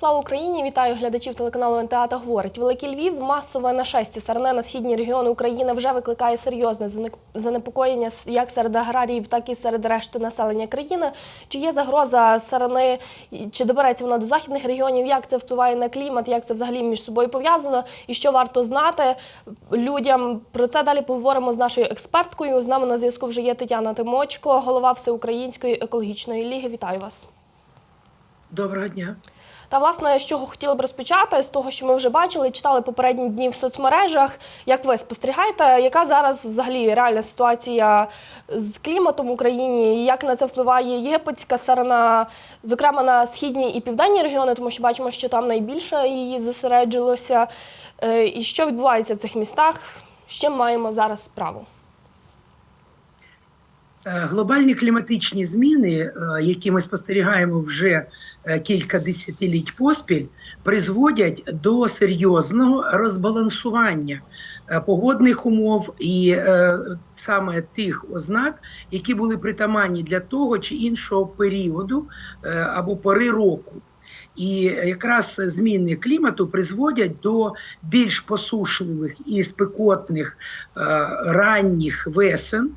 Слава Україні! Вітаю глядачів телеканалу НТА та говорить. Великий Львів масове нашестя сарне на східні регіони України вже викликає серйозне занепокоєння як серед аграріїв, так і серед решти населення країни. Чи є загроза сарани, і чи добереться вона до західних регіонів? Як це впливає на клімат? Як це взагалі між собою пов'язано? І що варто знати людям? Про це далі поговоримо з нашою експерткою. З нами на зв'язку вже є Тетяна Тимочко, голова Всеукраїнської екологічної ліги. Вітаю вас. Доброго дня. Та власне, з чого хотіла б розпочати, з того, що ми вже бачили, читали попередні дні в соцмережах. Як ви спостерігаєте, яка зараз взагалі реальна ситуація з кліматом в Україні? Як на це впливає єгипетська сарана, зокрема на східні і південні регіони, тому що бачимо, що там найбільше її зосереджилося. Е, І що відбувається в цих містах? З чим маємо зараз справу? Е, Глобальні кліматичні зміни, е, які ми спостерігаємо вже кілька десятиліть поспіль, призводять до серйозного розбалансування е, погодних умов і е, саме тих ознак, які були притаманні для того чи іншого періоду е, або пори року. І якраз зміни клімату призводять до більш посушливих і спекотних е, ранніх весен.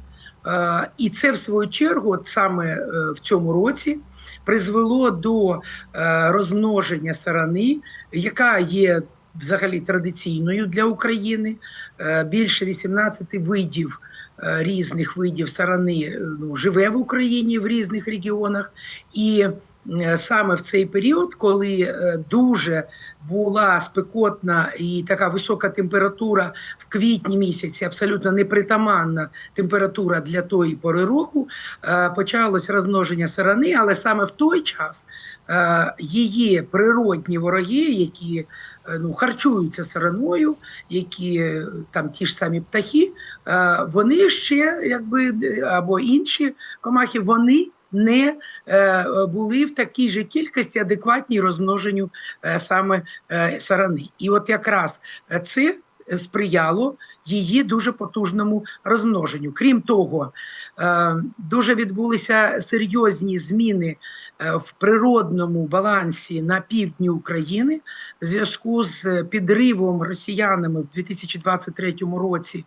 Е, І це, в свою чергу, от саме е, в цьому році призвело до е, розмноження сарани, яка є взагалі традиційною для України. Е, Більше 18 видів е, різних видів сарани ну, живе в Україні в різних регіонах. І саме в цей період, коли е, дуже була спекотна і така висока температура в квітні місяці, абсолютно непритаманна температура для тої пори року, е, почалось розмноження сарани, але саме в той час е, її природні вороги, які е, ну, харчуються сараною, які е, там ті ж самі птахи, е, вони ще якби е, або інші комахи, вони не е, були в такій же кількості адекватній розмноженню е, саме е, сарани. І от якраз це сприяло її дуже потужному розмноженню. Крім того, дуже відбулися серйозні зміни в природному балансі на півдні України в зв'язку з підривом росіянами в 2023 році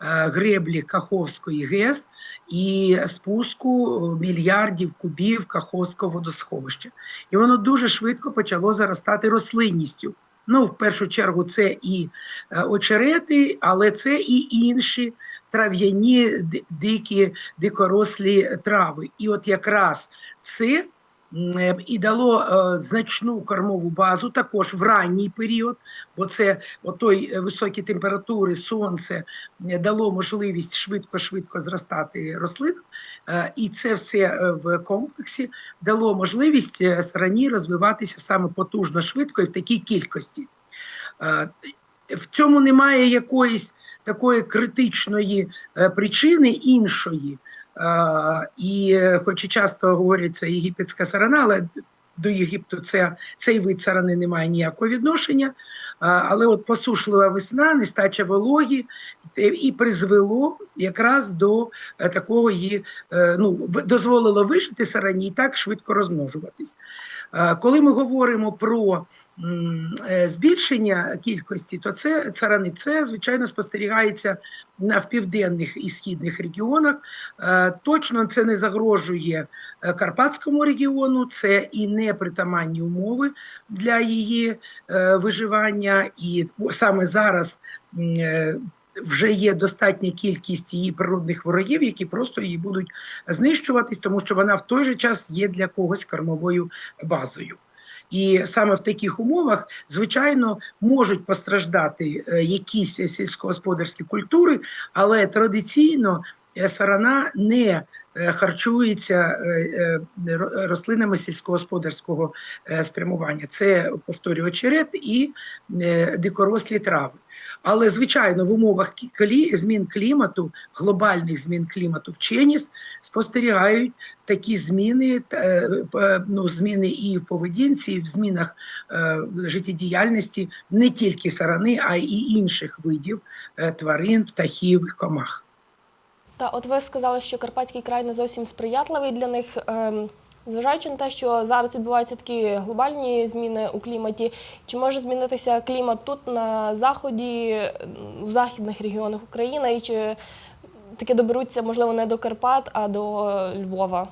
греблі Каховської ГЕС і спуску мільярдів кубів Каховського водосховища. І воно дуже швидко почало заростати рослинністю. Ну, в першу чергу, це і е, очерети, але це і інші трав'яні дикі дикорослі трави. І от якраз це е, і дало е, значну кормову базу також в ранній період, бо це отой е, високі температури, сонце е, дало можливість швидко-швидко зростати рослинам. Е, І це все е, в комплексі дало можливість е, сарані розвиватися саме потужно, швидко і в такій кількості. Е, В цьому немає якоїсь такої критичної е, причини іншої. І хоч і часто говориться єгипетська сарана, але до Єгипту це, цей вид сарани не має ніякого відношення. Але от посушлива весна, нестача вологі е, і призвело якраз до е, такого її, е, ну, дозволило вижити сарані і так швидко розмножуватись. Коли ми говоримо про збільшення кількості, то це царани, це звичайно спостерігається на в південних і східних регіонах. Е, Точно це не загрожує е, Карпатському регіону, це і непритаманні умови для її е, виживання. І саме зараз е, вже є достатня кількість її природних ворогів, які просто її будуть знищуватись, тому що вона в той же час є для когось кормовою базою. І саме в таких умовах, звичайно, можуть постраждати е, якісь сільськогосподарські культури, але традиційно е, сарана не е, харчується ро- рослинами сільськогосподарського спрямування. Це повторюю очерет і дикорослі трави. Але звичайно, в умовах клі- змін клімату, глобальних змін клімату, вчені спостерігають такі зміни, е, ну, зміни і в поведінці, і в змінах е, життєдіяльності не тільки сарани, а й інших видів е, тварин, птахів комах. Та от ви сказали, що Карпатський край не зовсім сприятливий для них. Зважаючи на те, що зараз відбуваються такі глобальні зміни у кліматі, чи може змінитися клімат тут на заході, в західних регіонах України, і чи таки доберуться, можливо, не до Карпат, а до Львова?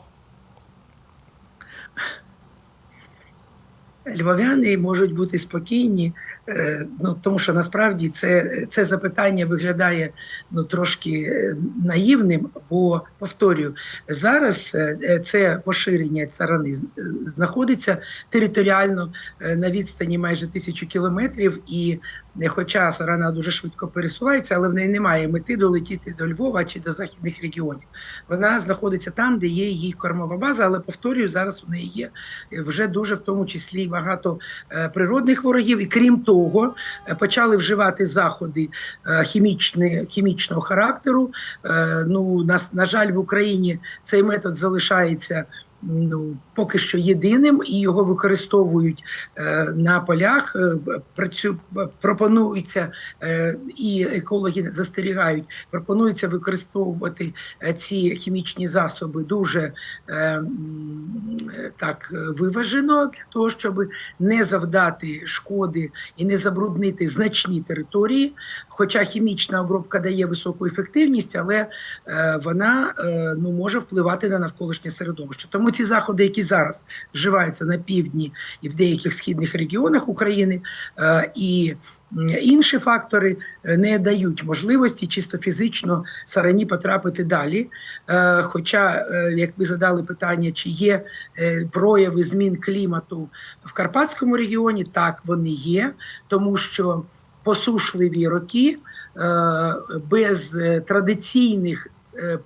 Львов'яни можуть бути спокійні, е, ну тому що насправді це, це запитання виглядає ну трошки е, наївним, бо повторюю, зараз е, це поширення царани знаходиться територіально на відстані майже тисячу кілометрів, і хоча сарана дуже швидко пересувається, але в неї немає мети долетіти до Львова чи до західних регіонів. Вона знаходиться там, де є її кормова база, але повторюю, зараз у неї є вже дуже в тому числі багато е, природних ворогів. І крім того, е, почали вживати заходи е, хімічні, хімічного характеру. Е, Ну, на, на жаль, в Україні цей метод залишається. Ну, поки що єдиним, і його використовують е, на полях. Е, працю, пропонується е, і екологи застерігають. Пропонується використовувати е, ці хімічні засоби дуже е, е, так виважено для того, щоб не завдати шкоди і не забруднити значні території. Хоча хімічна обробка дає високу ефективність, але е, вона е, ну може впливати на навколишнє середовище. Тому ці заходи, які зараз вживаються на півдні і в деяких східних регіонах України, е, і інші фактори е, не дають можливості чисто фізично сарані потрапити далі. Е, Хоча, як ви задали питання, чи є прояви змін клімату в Карпатському регіоні, так вони є, тому що посушливі роки без традиційних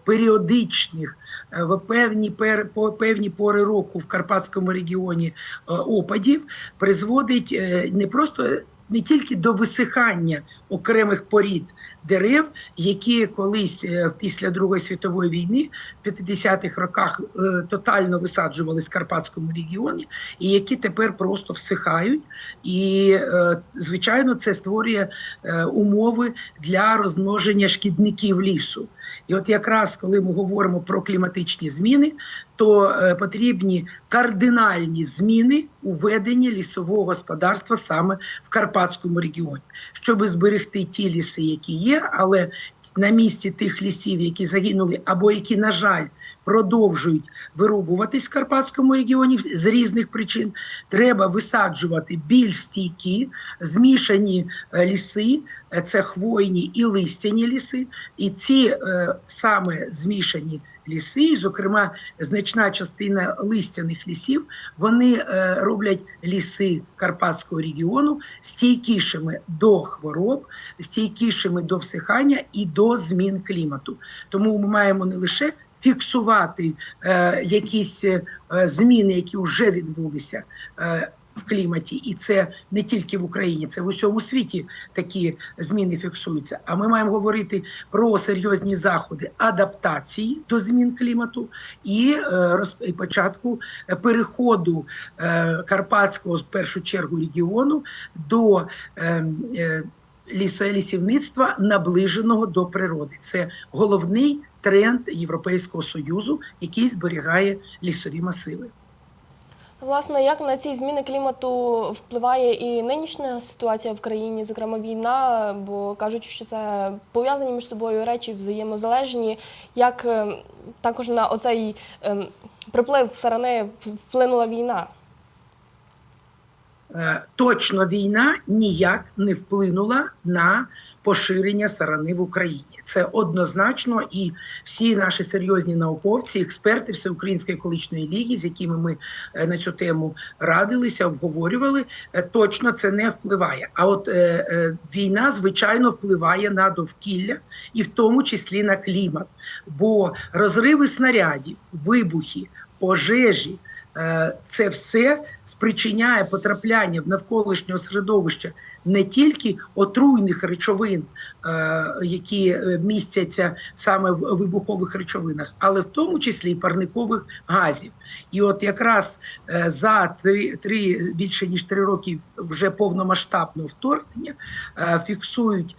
періодичних в певні пер, по певні пори року в Карпатському регіоні е, опадів призводить е, не просто не тільки до висихання окремих порід дерев, які колись е, після Другої світової війни в 50-х роках е, тотально висаджувались в Карпатському регіоні, і які тепер просто всихають. І, е, звичайно, це створює е, умови для розмноження шкідників лісу. І от якраз коли ми говоримо про кліматичні зміни, то е, потрібні кардинальні зміни у веденні лісового господарства саме в Карпатському регіоні, щоб зберегти ті ліси, які є, але на місці тих лісів, які загинули, або які, на жаль, продовжують вирубуватись в Карпатському регіоні з різних причин, треба висаджувати більш стійкі, змішані е, ліси, е, це хвойні і листяні ліси, і ці е, саме змішані ліси, зокрема, значна частина листяних лісів, вони е, роблять ліси Карпатського регіону стійкішими до хвороб, стійкішими до всихання і до змін клімату. Тому ми маємо не лише фіксувати е, якісь е, зміни, які вже відбулися. Е, в кліматі, і це не тільки в Україні, це в усьому світі такі зміни фіксуються. А ми маємо говорити про серйозні заходи адаптації до змін клімату і, е, роз, і початку е, переходу е, карпатського в першу чергу регіону до е, е, лісолісівництва наближеного до природи. Це головний тренд Європейського союзу, який зберігає лісові масиви. Власне, як на ці зміни клімату впливає і нинішня ситуація в країні, зокрема війна, бо кажуть, що це пов'язані між собою речі взаємозалежні. Як е, також на оцей ем, приплив сарани вплинула війна? Е, Точно війна ніяк не вплинула на поширення сарани в Україні. Це однозначно, і всі наші серйозні науковці, експерти Всеукраїнської екологічної ліги, з якими ми е, на цю тему радилися, обговорювали, е, точно це не впливає. А от е, е, війна, звичайно, впливає на довкілля і в тому числі на клімат, бо розриви снарядів, вибухи, пожежі. Е, Це все спричиняє потрапляння в навколишнього середовища не тільки отруйних речовин, е, які е, містяться саме в вибухових речовинах, але в тому числі і парникових газів. І от якраз е, за три, три більше ніж три роки вже повномасштабного вторгнення фіксують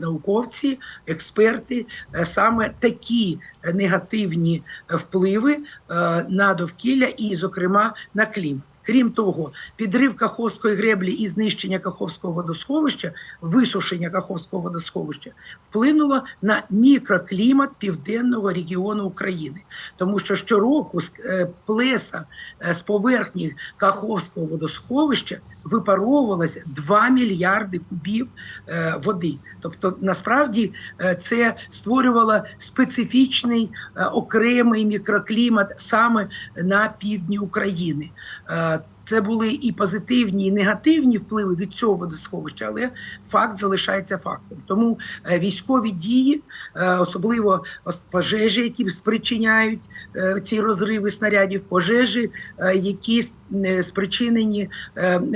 науковці, експерти саме такі негативні впливи на довкілля і, зокрема, на клімат. Крім того, підрив Каховської греблі і знищення Каховського водосховища, висушення Каховського водосховища вплинуло на мікроклімат південного регіону України, тому що щороку з е, плеса е, з поверхні Каховського водосховища випаровувалося 2 мільярди кубів е, води. Тобто, насправді це створювало специфічний окремий мікроклімат саме на півдні України. Це були і позитивні, і негативні впливи від цього водосховища, але факт залишається фактом. Тому е, військові дії, е, особливо пожежі, які спричиняють е, ці розриви снарядів, пожежі, які спричинені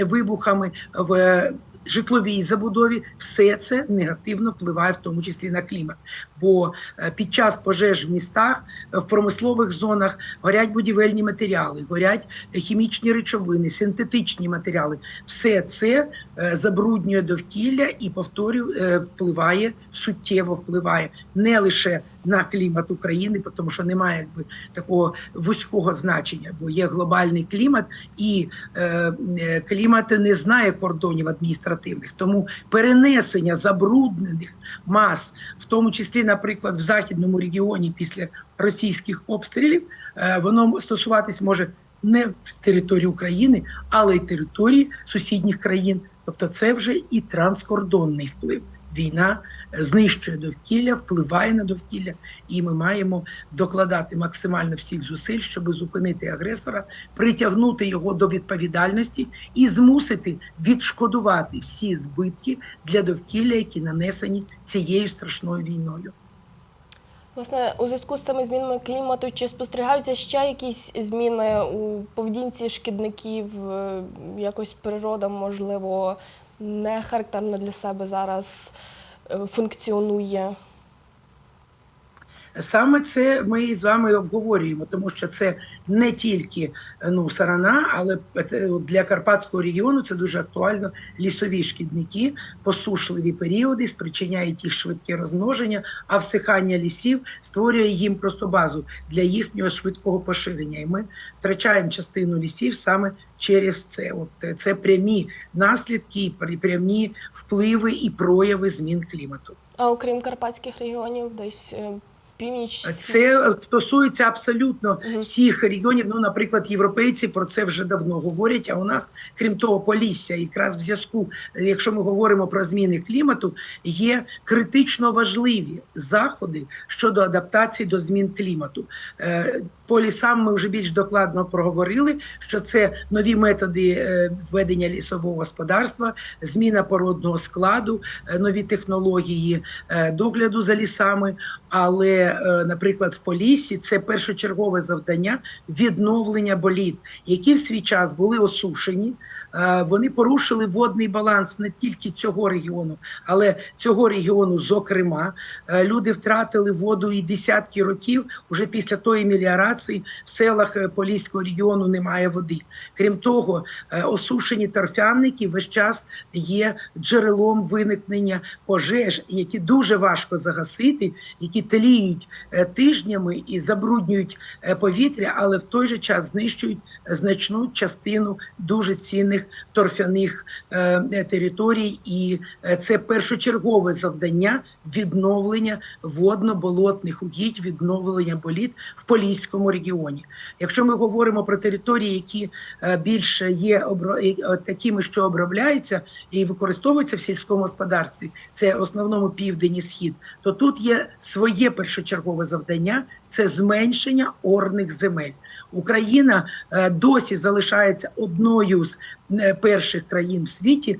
вибухами в житловій забудові, все це негативно впливає, в тому числі на клімат. Бо е, під час пожеж в містах, е, в промислових зонах горять будівельні матеріали, горять хімічні речовини, синтетичні матеріали. Все це е, забруднює довкілля і повторюю, е, впливає суттєво впливає не лише на клімат України, тому що немає якби такого вузького значення, бо є глобальний клімат, і клімат не знає кордонів адміністративних. Тому перенесення забруднених мас, в тому числі, наприклад, в західному регіоні після російських обстрілів, е, воно стосуватись може не території України, але й території сусідніх країн. Тобто, це вже і транскордонний вплив. Війна е, знищує довкілля, впливає на довкілля, і ми маємо докладати максимально всіх зусиль, щоб зупинити агресора, притягнути його до відповідальності і змусити відшкодувати всі збитки для довкілля, які нанесені цією страшною війною. Власне, у зв'язку з цими змінами клімату чи спостерігаються ще якісь зміни у поведінці шкідників? Е, Якось природа, можливо, не характерно для себе зараз е, функціонує. Саме це ми з вами обговорюємо, тому що це не тільки ну сарана, але е, для карпатського регіону це дуже актуально. Лісові шкідники, посушливі періоди спричиняють їх швидке розмноження, а всихання лісів створює їм просто базу для їхнього швидкого поширення. І ми втрачаємо частину лісів саме через це. От е, це прямі наслідки, прямі впливи і прояви змін клімату. А окрім карпатських регіонів, десь е, північ. Це стосується абсолютно Мгм. всіх регіонів. Ну, наприклад, європейці про це вже давно говорять. А у нас, крім того, Полісся, якраз в зв'язку, якщо ми говоримо про зміни клімату, є критично важливі заходи щодо адаптації до змін клімату. Е, По лісам ми вже більш докладно проговорили, що це нові методи е, ведення лісового господарства, зміна породного складу, е, нові технології догляду за лісами. Але, е, наприклад, в Поліссі це першочергове завдання відновлення боліт, які в свій час були осушені. Е, Вони порушили водний баланс не тільки цього регіону, але цього регіону, зокрема, Е, люди втратили воду і десятки років. Уже після тої меліорації в селах е, Поліського регіону немає води. Крім того, осушені торфяники весь час є джерелом виникнення пожеж, які дуже важко загасити, які тліють тижнями і забруднюють повітря, але в той же час знищують значну частину дуже цінних торфяних е, територій, і е, це першочергове завдання відновлення водно-болотних угідь, відновлення боліт в Поліському регіоні. Якщо ми говоримо про території, які е, більше є такими, що обробляються і використовуються в сільському господарстві, це в основному південь і схід, то тут є своє першочергове завдання це зменшення орних земель. Україна е, досі залишається одною з е, перших країн в світі,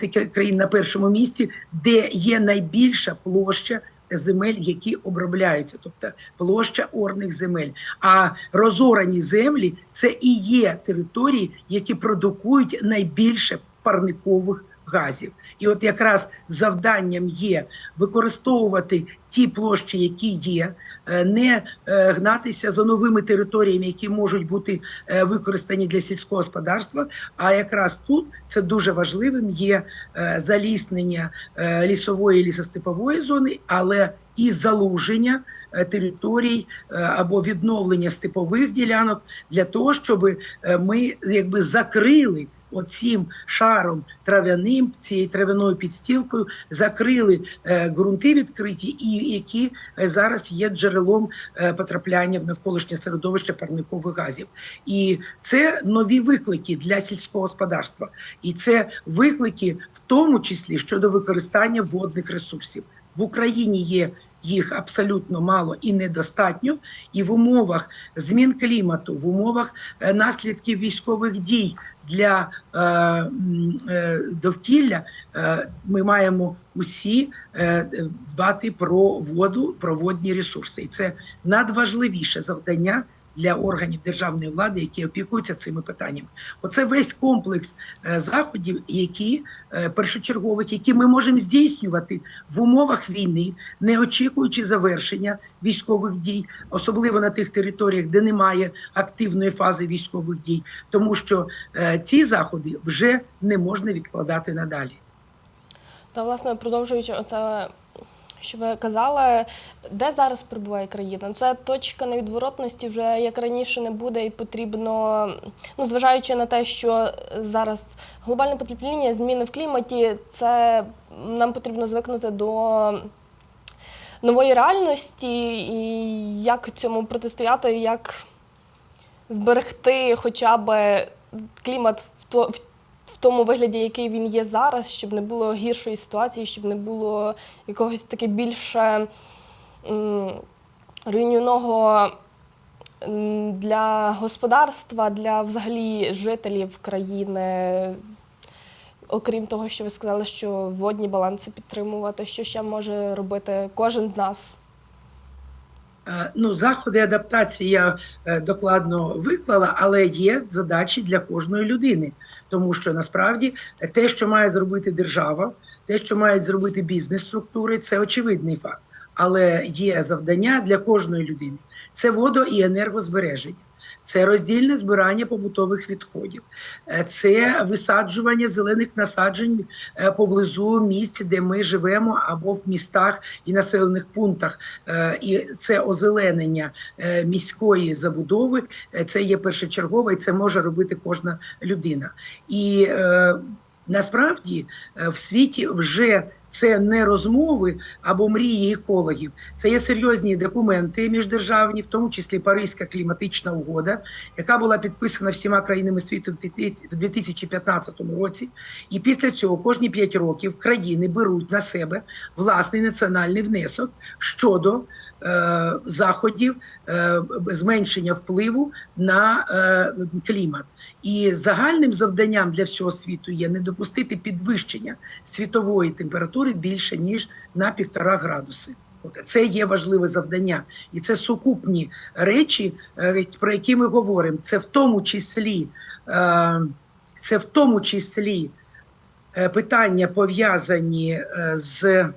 таких країн на першому місці, де є найбільша площа земель, які обробляються, тобто площа орних земель. А розорані землі це і є території, які продукують найбільше парникових газів. І от якраз завданням є використовувати ті площі, які є, не е, гнатися за новими територіями, які можуть бути е, використані для сільського господарства. А якраз тут це дуже важливим є е, заліснення е, лісової лісостепової зони, але і залуження е, територій е, або відновлення степових ділянок для того, щоб е, ми якби закрили оцім шаром трав'яним, цією трав'яною підстілкою, закрили е, ґрунти відкриті, і які е, зараз є джерелом е, потрапляння в навколишнє середовище парникових газів. І це нові виклики для сільського господарства, і це виклики в тому числі щодо використання водних ресурсів в Україні. Є їх абсолютно мало і недостатньо, і в умовах змін клімату, в умовах е, наслідків військових дій для е, е, довкілля ми маємо усі дбати про воду, про водні ресурси, і це надважливіше завдання для органів державної влади, які опікуються цими питаннями. Оце весь комплекс е, заходів, які е, першочергових, які ми можемо здійснювати в умовах війни, не очікуючи завершення військових дій, особливо на тих територіях, де немає активної фази військових дій, тому що е, ці заходи вже не можна відкладати надалі. Та власне продовжуючи оце, що ви казали, де зараз перебуває країна? Це точка невідворотності вже як раніше не буде, і потрібно, ну зважаючи на те, що зараз глобальне потепління, зміни в кліматі, це нам потрібно звикнути до нової реальності, і як цьому протистояти, як зберегти хоча б клімат в в тому вигляді, який він є зараз, щоб не було гіршої ситуації, щоб не було якогось таке більше руйнівного для господарства, для взагалі жителів країни. Окрім того, що ви сказали, що водні баланси підтримувати, що ще може робити кожен з нас? Е, Ну, заходи адаптації я е, докладно виклала, але є задачі для кожної людини, тому що насправді те, що має зробити держава, те, що мають зробити бізнес-структури, це очевидний факт. Але є завдання для кожної людини: це водо і енергозбереження. Це роздільне збирання побутових відходів, Е, це висаджування зелених насаджень е, поблизу місць, де ми живемо, або в містах і населених пунктах. Е, І це озеленення міської забудови. Це є першочергове, і це може робити кожна людина. І насправді в світі вже це не розмови або мрії екологів. Це є серйозні документи міждержавні, в тому числі Паризька кліматична угода, яка була підписана всіма країнами світу в 2015 році. І після цього кожні 5 років країни беруть на себе власний національний внесок щодо е, заходів е, зменшення впливу на е, клімат. І загальним завданням для всього світу є не допустити підвищення світової температури більше ніж на півтора градуси. Це є важливе завдання, і це сукупні речі, е, про які ми говоримо. Це в тому числі, е, це в тому числі е, питання пов'язані з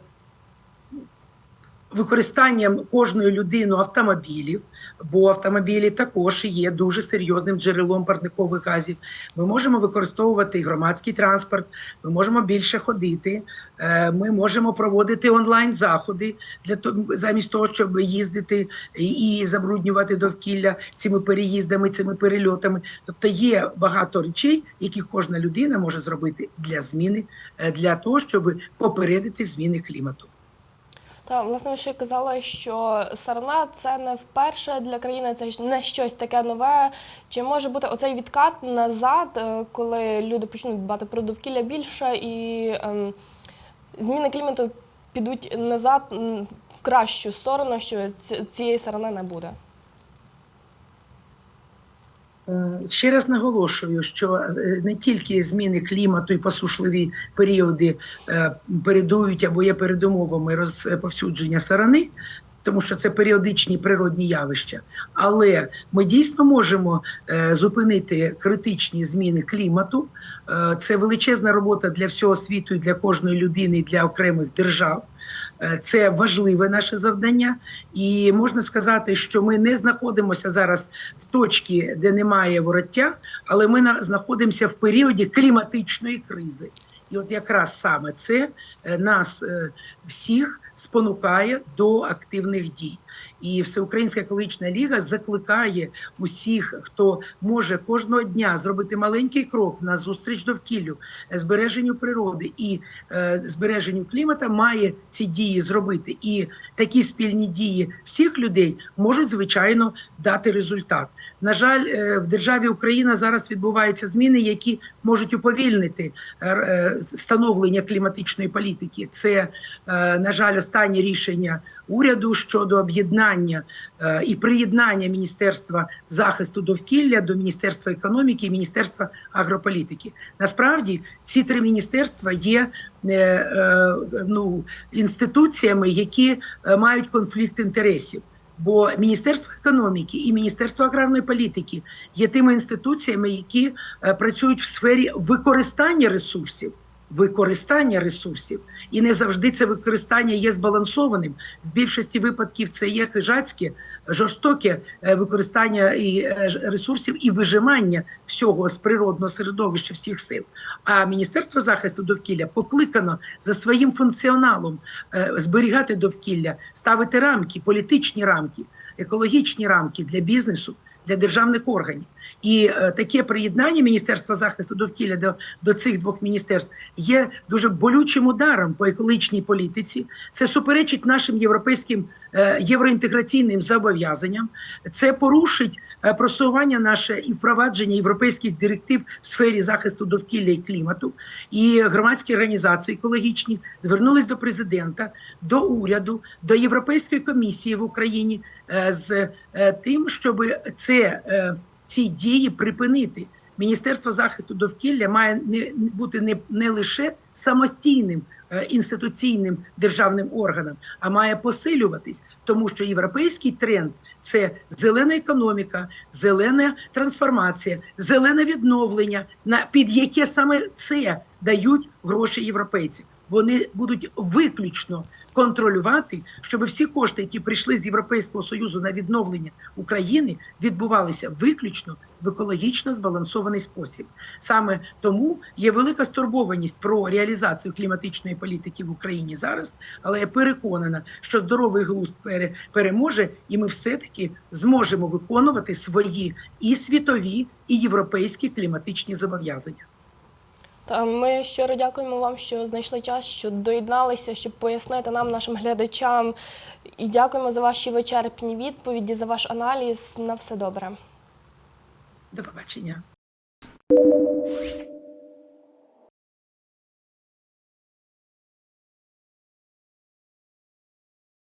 використанням кожною людиною автомобілів, бо автомобілі також є дуже серйозним джерелом парникових газів. Ми можемо використовувати громадський транспорт, ми можемо більше ходити, е, ми можемо проводити онлайн заходи для того, замість того, щоб їздити і, забруднювати довкілля цими переїздами, цими перельотами. Тобто є багато речей, які кожна людина може зробити для зміни, е, для того, щоб попередити зміни клімату. Та власне ви ще казали, що сарна це не вперше для країни, це не щось таке нове. Чи може бути оцей відкат назад, е, коли люди почнуть дбати про довкілля більше і ем, зміни клімату підуть назад в кращу сторону, що цієї сарни не буде? Е, Ще раз наголошую, що е, не тільки зміни клімату і посушливі періоди е, передують або є передумовами розповсюдження сарани, тому що це періодичні природні явища. Але ми дійсно можемо зупинити критичні зміни клімату. Це величезна робота для всього світу, і для кожної людини, і для окремих держав. Е, Це важливе наше завдання, і можна сказати, що ми не знаходимося зараз в точці, де немає вороття, але ми знаходимося в періоді кліматичної кризи. І от якраз саме це е, нас е, всіх спонукає до активних дій. І Всеукраїнська екологічна ліга закликає усіх, хто може кожного дня зробити маленький крок на зустріч довкіллю, е, збереженню природи і е, збереженню клімата, має ці дії зробити. І такі спільні дії всіх людей можуть звичайно дати результат. На жаль, е, в державі Україна зараз відбуваються зміни, які можуть уповільнити е, е, становлення кліматичної політики. Це, е, на жаль, останнє рішення уряду щодо об'єднання е, і приєднання Міністерства захисту довкілля до Міністерства економіки і Міністерства агрополітики. Насправді ці три міністерства є е, е, ну, інституціями, які мають конфлікт інтересів. Бо Міністерство економіки і Міністерство аграрної політики є тими інституціями, які працюють в сфері використання ресурсів. Використання ресурсів, і не завжди це використання є збалансованим. В більшості випадків це є хижацьке, жорстоке е, використання і е, ресурсів і вижимання всього з природного середовища всіх сил. А Міністерство захисту довкілля покликано за своїм функціоналом е, зберігати довкілля, ставити рамки, політичні рамки, екологічні рамки для бізнесу, для державних органів. І е, таке приєднання Міністерства захисту довкілля до, до цих двох міністерств є дуже болючим ударом по екологічній політиці. Це суперечить нашим європейським е, євроінтеграційним зобов'язанням. Це порушить е, просування наше і впровадження європейських директив в сфері захисту довкілля і клімату. І громадські організації екологічні звернулись до президента, до уряду, до Європейської комісії в Україні з тим, щоб це. Ці дії припинити. Міністерство захисту довкілля має не бути не, не лише самостійним е, інституційним державним органом, а має посилюватись, тому що європейський тренд це зелена економіка, зелена трансформація, зелене відновлення, на під яке саме це дають гроші європейців. Вони будуть виключно контролювати, щоб всі кошти, які прийшли з Європейського союзу на відновлення України, відбувалися виключно в екологічно збалансований спосіб. Саме тому є велика стурбованість про реалізацію кліматичної політики в Україні зараз. Але я переконана, що здоровий глузд переможе, і ми все-таки зможемо виконувати свої і світові, і європейські кліматичні зобов'язання. Та ми щиро дякуємо вам, що знайшли час, що доєдналися, щоб пояснити нам, нашим глядачам. І дякуємо за ваші вичерпні відповіді, за ваш аналіз. На все добре. До побачення.